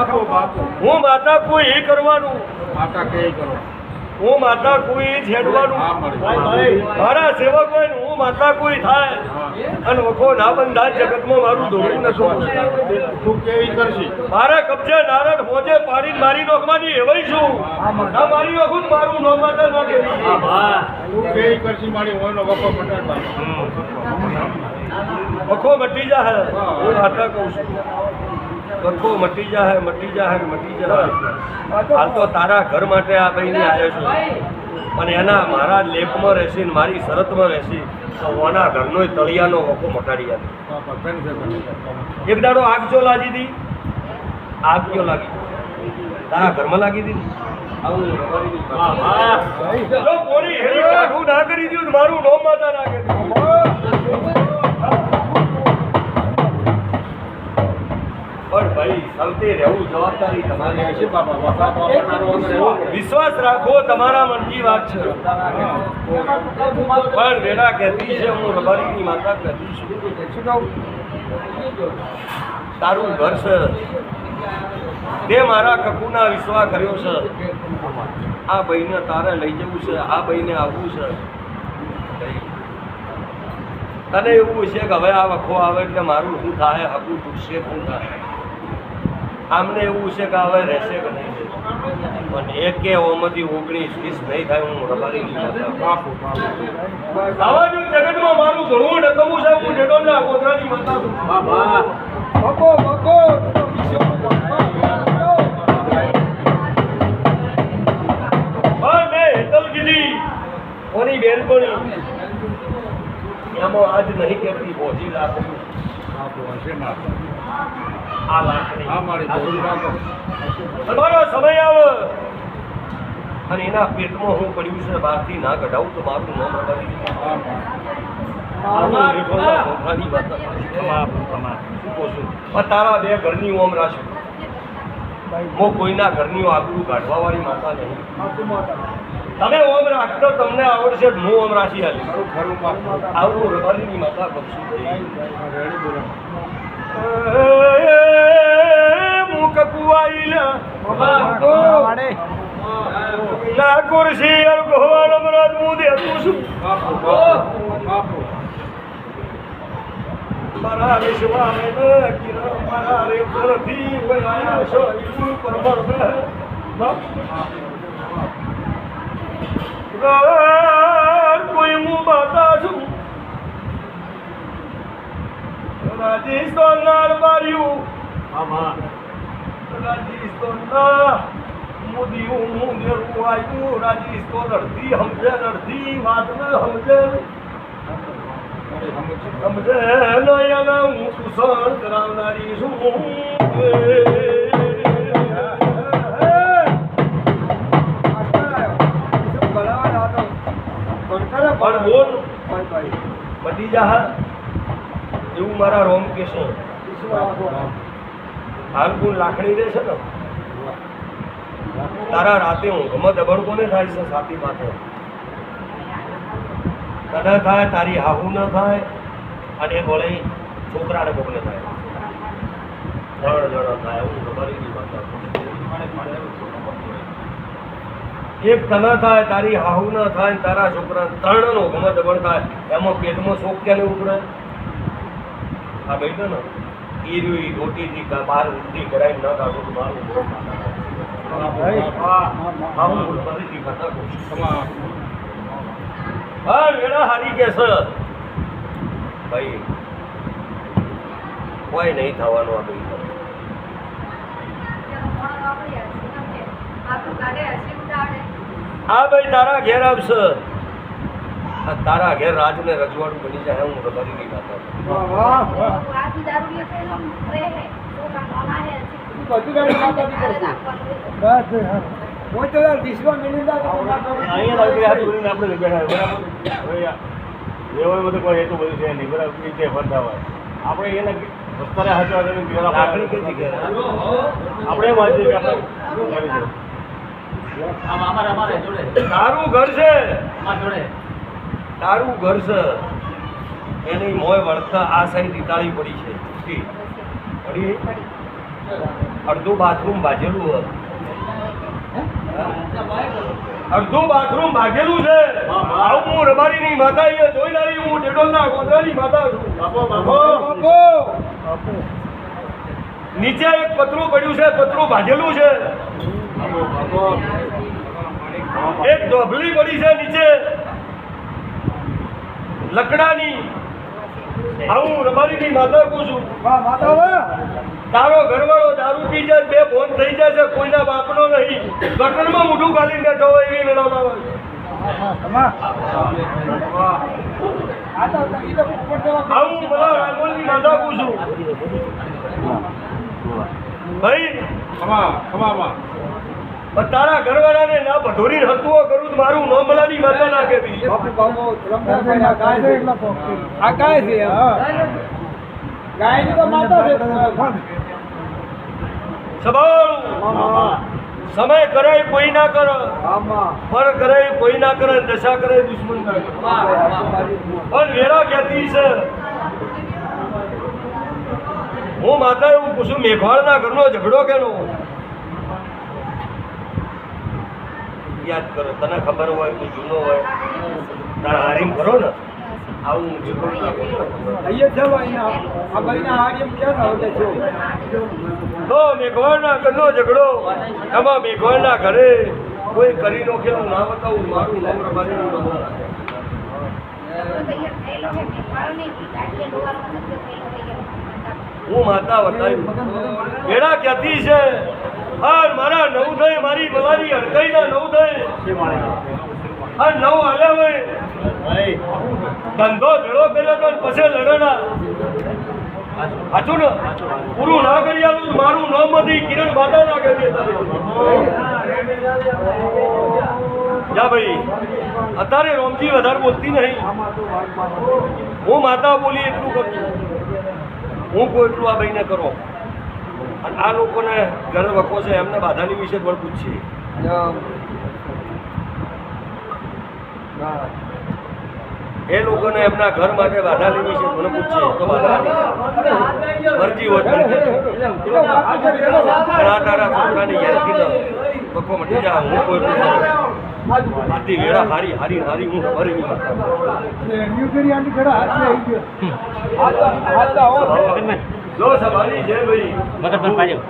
બાપુ બાપુ હું માતા કોઈ એ કરવાનું. માતા કે કરો હું માતા કોઈ છેડવાનું મારા સેવક હોય હું માતા કોઈ થાય. અને વખો ના બંધાય જગતમાં મારું દોડવું નથી. તું કેવી કરશી? મારા કબજે નારદ હોજે પાડી મારી નોખવાની એવાય છું. ના મારી નોખું મારું નો માતા ના કેવી તું કેવી કરશી મારી હોયનો વખો પટાડવા વખો મટી જાય હું. માતા કહું છું. વખો મટી જાય મટી જાય મટી જાય હાલ તો તારા ઘર માટે આ ભાઈને આવ્યો છું. અને એના મારા લેપમાં રહેશે ને મારી શરતમાં રહેશી તો ઓના ઘરનો તળિયાનો હોકો મટાડી છે. એક દાડો આગ જો લાગી દી આગ કયો લાગી? તારા ઘરમાં લાગી દીધી આવું જો કોની હેરી કાઢું ના કરી દીધું ને મારું નોમ માતા ના કરી પણ ભાઈ સૌથી રહેવું, જવાબદારી તમારી. વિશ્વાસ રાખો, તમારા મનની વાત છે. પણ વેડા કહેતી છે, હું રબારીની માતા કહેતી છું. તારું ઘર છે. તે મારા કકુના વિશ્વાસ કર્યો છે. આ ભાઈને તારે લઈ જવું છે, આ ભાઈને આવવું છે. તને એવું છે કે હવે આ વખો આવે એટલે મારું શું થાય હકું તૂટશે શું થાય. આમને એવું છે કે હવે રહેશે કે નહીં પણ એક કે ઓમાંથી ઓગણીસ વીસ નહીં થાય હું રબારી માતા બાપુ બાપુ. આવા જો જગતમાં મારું ઘણું ડકમું છે હું ડેડોના ગોધરાની માતા છું. બાપા. બકો બકો કોની બેનપણી એમાં આજ નહીં કરતી પહોંચી લાખ તમારો સમય આવે. અને એના પેટમાં હું પડ્યું છે બહારથી ના કઢાવું તો મારું નામ છું? તારા બે ઘરની ઓમ રાશિ હું કોઈના ઘરની આબરૂ ગાઢવાવાળી માતા નહીં. તમે ઓમ રાખશો તમને આવડશે હું ઓમ રાખી હાલી આવું રબારીની માતા બક્ષું કુવાઈલા ના કુરશી અર ગોવાળ અમરાજ હું દેતું છું મારા વિશ્વામે કિરણ મારા રે પરથી બનાયા છો ઈશું પરમર કોઈ હું બાતા છું. રાજસ્થાન નારબાર્યું રાજસ્થાનના મોદીઓ હું દેરું આવ્યું રાજસ્થાન અડધી સમજે ને અડધી વાત ન સમજે સમજે ન એના હું સુસણ કરાવનારી છું પણ બોલ બધી જા એવું મારા રોમ કેશો હાલગુણ લાખણી રહે છે ને તારા રાતે ઊંઘમાં દબણ કોને થાય છે સાથી માથે તને થાય તારી હાહુ ન થાય અને બોલે છોકરાને કોકને થાય. ત્રણ જણા થાય હું એક તને થાય તારી હાહુ ન થાય તારા છોકરા ત્રણ નો ગમે દબણ થાય એમાં પેટમાં શોક ક્યાં ઉપડે? આ બેઠો ને ઈ રહ્યું ઈ રોટીથી કા બહાર ઉલટી કરાવી ન કાઢું તો મારું હા વેળા હારી કે ભાઈ, કોઈ નહીં થવાનું આ ભાઈ હા ભાઈ, તારા ઘેર આવશે. તારા ઘેર રાજને રજવાડું બની જાય હું રબારી નહીં ખાતા અહીંયા લાગે આ બધું આપણે બેઠા તો કોઈ એટલું બધું છે નહીં બરાબર? એ રીતે ફરતા હોય આપણે એને રસ્તાને હાચવા પેલા કઈ જગ્યાએ? આપણે વાંચીએ કે આપણે તારું ઘર છે. તારું ઘર છે. એની મોય વળતા આ સાઈડ ઇટાળી પડી છે. પડી? અડધું બાથરૂમ બાજેલું હોય. અડધું બાથરૂમ ભાગેલું છે. આવું હું. રબારીની માતા અહીંયા જોઈ રહી હું ડેડોલના ગોધરાની માતા છું. બાપો બાપો. નીચે એક પતરું પડ્યું છે પતરું ભાજેલું છે. બાપો બાપો. એક ડોભલી પડી છે નીચે. લકડાની આવું રબારીની માતા કહું છું તારો ઘરવાળો દારૂ પી જાય બે ફોન થઈ જાય છે કોઈના બાપનો નહીં. ગટરમાં મોઢું ગાલીને બેઠો હોય એવી મેળવતા હોય. આવું બધા રાગોલની માતા કહું છું. ભાઈ ખમા પણ તારા ઘરવાળાને ના ભઢોરી હતું કરું તો મારું ન મલાની માતા ના કેવી આ કાય છે? ગાયની તો માતા છે. સવાળું સમય કરાય કોઈ ના કરે. ફર કરાય કોઈ ના કરે દશા કરે દુશ્મન ના કરે પણ વેરા ક્યાંથી છે? હું માતા એવું પૂછું મેઘવાળના ઘરનો ઝઘડો કેનો? યાદ કરો. તને ખબર હોય તું જૂનો હોય તારા હારીમ કરો ને? આવું હું ના અહીંયા છે ભાઈ આ ભાઈના ક્યાં આવડે છે? તો મેઘવાળના ઘરનો ઝઘડો. એમાં મેઘવાળના ઘરે કોઈ કરી નોખેલું ના બતાવું મારું નામ રબારીનું હું માતા બતાવ્યું કેળા ક્યાંથી છે? હા મારા નવ થાય, મારી મલાની હડકાઈના નવ થઈ હા નવ હાલ્યા હોય. ધંધો ભેળો કર્યો તો પછી લડેલા સાચું ને? પૂરું ના કરી મારું નામ હતી કિરણ બાધા ના કરી ભાઈ. અત્યારે રોમજી વધારે બોલતી નહીં. હું માતા બોલી એટલું કરું હું કોઈ એટલું આ ભાઈને કરો. અને આ લોકોને ઘર વખો છે એમને બાધાની વિશે પણ પૂછીએ. એ લોકોને એમના ઘર માટે બાધાની વિશે મને પૂછીએ તો બાધા મરજી હોય તો મને કહેજો. પણ આ તારા છોકરાની યાદથી ન વખો મટી જા હું કોઈ આથી વેળા હારી હારી હારી હું ફરી નહીં જો સભાની જય ભાઈ. મગજ પર પાડ્યો